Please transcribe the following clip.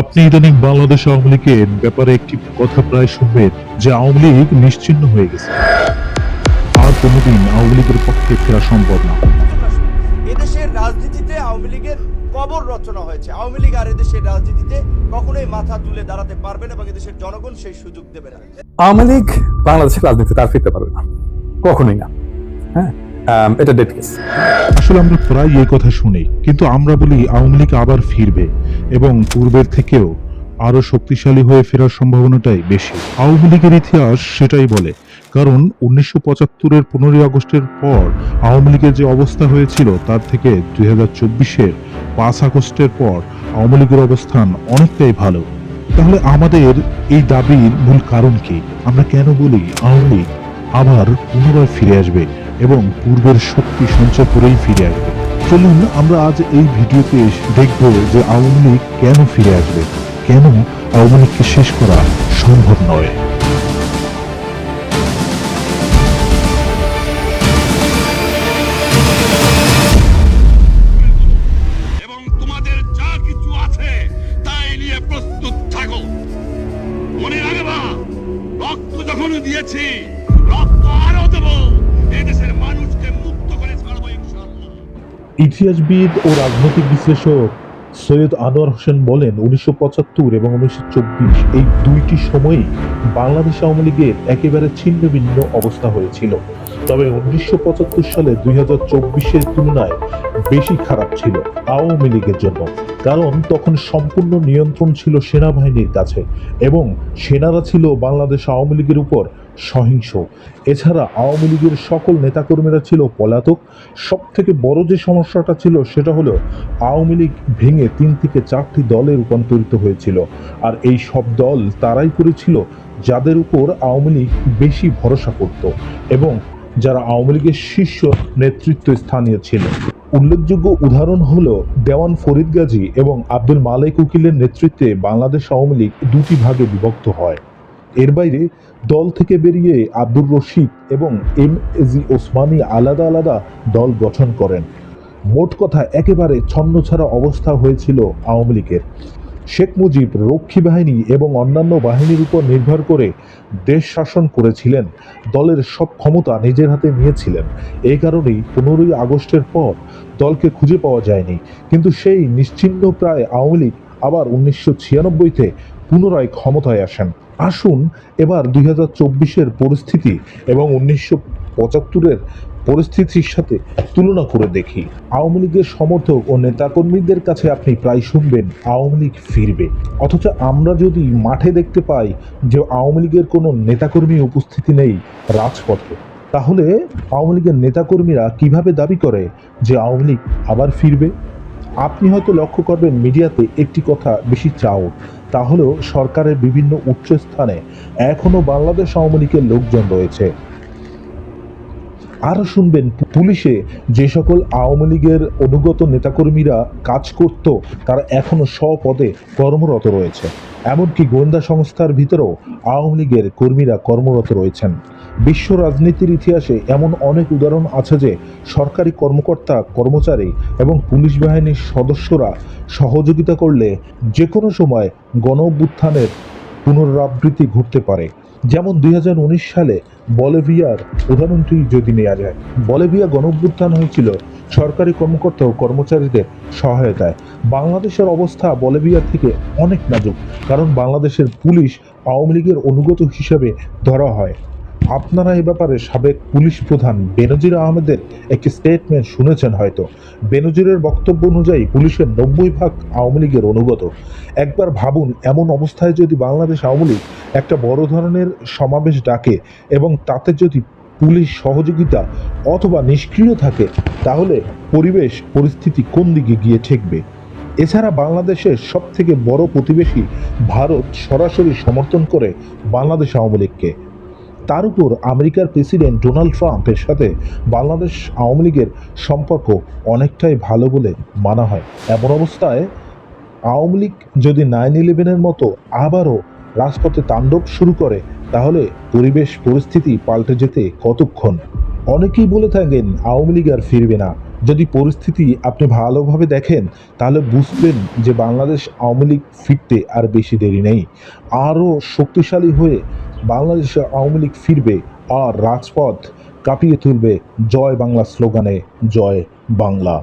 আপনি ইদানিং বাংলাদেশ আওয়ামী লীগের ব্যাপারে একটি কথা প্রায় শুনবেন যে আওয়ামী লীগ নিশ্চিহ্ন হয়ে গেছে। আর কোনোদিন আওয়ামী লীগের পক্ষে ফেরা সম্ভব না। এদেশের রাজনীতিতে আওয়ামী লীগের কবর রচনা হয়েছে। আওয়ামী লীগ আর এদেশের রাজনীতিতে কখনোই মাথা তুলে দাঁড়াতে পারবে না এবং এদেশের জনগণ সেই সুযোগ দেবে না। আওয়ামী লীগ বাংলাদেশের রাজনীতিতে আর ফিরতে পারবে না। কখনোই না। হ্যাঁ? এটা ডেট কেস আসলে আমরা প্রায় এই কথা শুনি, কিন্তু আমরা বলি আওয়ামী লীগ আবার ফিরবে এবং পূর্বের থেকেও আরও শক্তিশালী হয়ে ফেরার সম্ভাবনাটাই বেশি। আওয়ামী লীগের ইতিহাস সেটাই বলে, কারণ উনিশশো পঁচাত্তরের পনেরোই আগস্টের পর আওয়ামী লীগের যে অবস্থা হয়েছিল, তার থেকে দুই হাজার চব্বিশের পাঁচ আগস্টের পর আওয়ামী লীগের অবস্থান অনেকটাই ভালো। তাহলে আমাদের এই দাবির মূল কারণ কি? আমরা কেন বলি আওয়ামী লীগ আবার পুনরায় ফিরে আসবে? এবং পূর্বের শক্তি সঞ্চয় করেই ফিরে আসবে। চলুন, আমরা আজ এই ভিডিওতে দেখব যে আওয়ামী লীগ কেন ফিরে আসবে, কেন আওয়ামী লীগকে শেষ করা সম্ভব নয়। রক্ত যখন দিয়েছি, রক্ত ইতিহাসবিদ ও রাজনৈতিক বিশ্লেষক সৈয়দ আনোয়ার হোসেন বলেন, উনিশশো পঁচাত্তর এবং উনিশশো চব্বিশ এই দুইটি সময়েই বাংলাদেশ আওয়ামী লীগের একেবারে ছিন্ন ভিন্ন অবস্থা হয়েছিল। তবে উনিশশো পঁচাত্তর সালে দুই হাজার চব্বিশের তুলনায় বেশি খারাপ ছিল আওয়ামী লীগের জন্য। কারণ তখন সম্পূর্ণ নিয়ন্ত্রণ ছিল সেনাবাহিনীর কাছে এবং সেনারা ছিল বাংলাদেশ আওয়ামী লীগের উপর সহিংস। এছাড়া আওয়ামী লীগের সকল নেতাকর্মীরা ছিল পলাতক। সব থেকে বড় যে সমস্যাটা ছিল সেটা হলো আওয়ামী লীগ ভেঙে তিন থেকে চারটি দলে রূপান্তরিত হয়েছিল। আর এই সব দল তারাই করেছিল যাদের উপর আওয়ামী লীগ বেশি ভরসা করত এবং যারা আওয়ামী লীগের শীর্ষ নেতৃত্ব স্থানীয় ছিল। উল্লেখযোগ্য উদাহরণ হল দেওয়ান ফরিদ গাজী এবং আব্দুল মালেক উকিলের নেতৃত্বে বাংলাদেশ আওয়ামী লীগ দুটি ভাগে বিভক্ত হয়। এর বাইরে দল থেকে বেরিয়ে আব্দুর রশিদ এবং এম এজি ওসমানী আলাদা আলাদা দল গঠন করেন। মোট কথা একেবারে ছন্নছাড়া অবস্থা হয়েছিল আওয়ামী লীগের। শেখ মুজিব রক্ষী বাহিনী এবং অন্যান্য বাহিনীর উপর নির্ভর করে দেশ শাসন করেছিলেন। দলের সব ক্ষমতা নিজের হাতে নিয়েছিলেন। এই কারণেই পনেরোই আগস্টের পর দলকে খুঁজে পাওয়া যায়নি। কিন্তু সেই নিশ্চিহ্ন প্রায় আওয়ামী লীগ আবার উনিশশো ছিয়ানব্বইতে পুনরায় ক্ষমতায় আসেন। আসুন এবার দুই হাজার চব্বিশের পরিস্থিতি এবং উনিশশো পঁচাত্তরের পরিস্থিতির সাথে তুলনা করে দেখি। আওয়ামী লীগের সমর্থক ও নেতাকর্মীদের কাছে আপনি প্রায় শুনবেন, আওয়ামী লীগ ফিরবে। অথচ আমরা যদি মাঠে দেখতে পাই যে আওয়ামী লীগের কোনো নেতাকর্মী উপস্থিতি নেই রাজপথে, তাহলে আওয়ামী লীগের নেতাকর্মীরা কীভাবে দাবি করে যে আওয়ামী লীগ আবার ফিরবে? আপনি হয়তো লক্ষ্য করবেন মিডিয়াতে একটি কথা বেশি চাও তা হলো সরকারের বিভিন্ন উচ্চস্থানে এখনও বাংলাদেশ আওয়ামী লীগের লোকজন রয়েছে। আরও শুনবেন, পুলিশে যে সকল আওয়ামী লীগের অনুগত নেতাকর্মীরা কাজ করত, তারা এখনও স্বপদে কর্মরত রয়েছে। এমনকি গোয়েন্দা সংস্থার ভিতরেও আওয়ামী লীগের কর্মীরা কর্মরত রয়েছেন। বিশ্ব রাজনীতির ইতিহাসে এমন অনেক উদাহরণ আছে যে, সরকারি কর্মকর্তা, কর্মচারী এবং পুলিশ বাহিনীর সদস্যরা সহযোগিতা করলে যে কোনো সময় গণ পুনরাবৃত্তি ঘটতে পারে। যেমন দুই হাজার উনিশ সালে বলেভিয়ার প্রধানমন্ত্রী যদি নেওয়া যায়, বলেভিয়া গণভ্যুত্থান হয়েছিল, সরকারি কর্মকর্তা ও কর্মচারীদের সহায়তায়। বাংলাদেশের অবস্থা বলেভিয়া থেকে অনেক নাজুক, কারণ বাংলাদেশের পুলিশ আওয়ামী লীগের অনুগত হিসেবে ধরা হয়। আপনারা এ ব্যাপারে সাবেক পুলিশ প্রধান বেনজির আহমেদের একটি স্টেটমেন্ট শুনেছেন হয়তো। বেনজিরের বক্তব্য অনুযায়ী পুলিশের নব্বই ভাগ আওয়ামী লীগের অনুগত। একবার ভাবুন, এমন অবস্থায় যদি বাংলাদেশ আওয়ামী লীগ একটা বড় ধরনের সমাবেশ ডাকে এবং তাতে যদি পুলিশ সহযোগিতা অথবা নিষ্ক্রিয় থাকে, তাহলে পরিবেশ, পরিস্থিতি কোন দিকে গিয়ে ঠেকবে? এছাড়া বাংলাদেশের সব থেকে বড় প্রতিবেশী ভারত সরাসরি সমর্থন করে বাংলাদেশ আওয়ামী লীগকে। তার উপর আমেরিকার প্রেসিডেন্ট ডোনাল্ড ট্রাম্পের সাথে বাংলাদেশ আওয়ামী লীগের সম্পর্ক অনেকটাই ভালো বলে মানা হয়। এমন অবস্থায় আওয়ামী লীগ যদি নাইন ইলেভেনের মতো আবারও রাজপথে তাণ্ডব শুরু করে, তাহলে পরিবেশ পরিস্থিতি পাল্টে যেতে কতক্ষণ? অনেকেই বলে থাকেন আওয়ামী লীগ আর ফিরবে না। যদি পরিস্থিতি আপনি ভালোভাবে দেখেন, তাহলে বুঝবেন যে বাংলাদেশ আওয়ামী লীগ ফিরতে আর বেশি দেরি নেই। আরও শক্তিশালী হয়ে বাংলাদেশ আওয়ামী লীগ ফিরবে আর রাজপথ কাঁপিয়ে তুলবে জয় বাংলা স্লোগানে জয় বাংলা।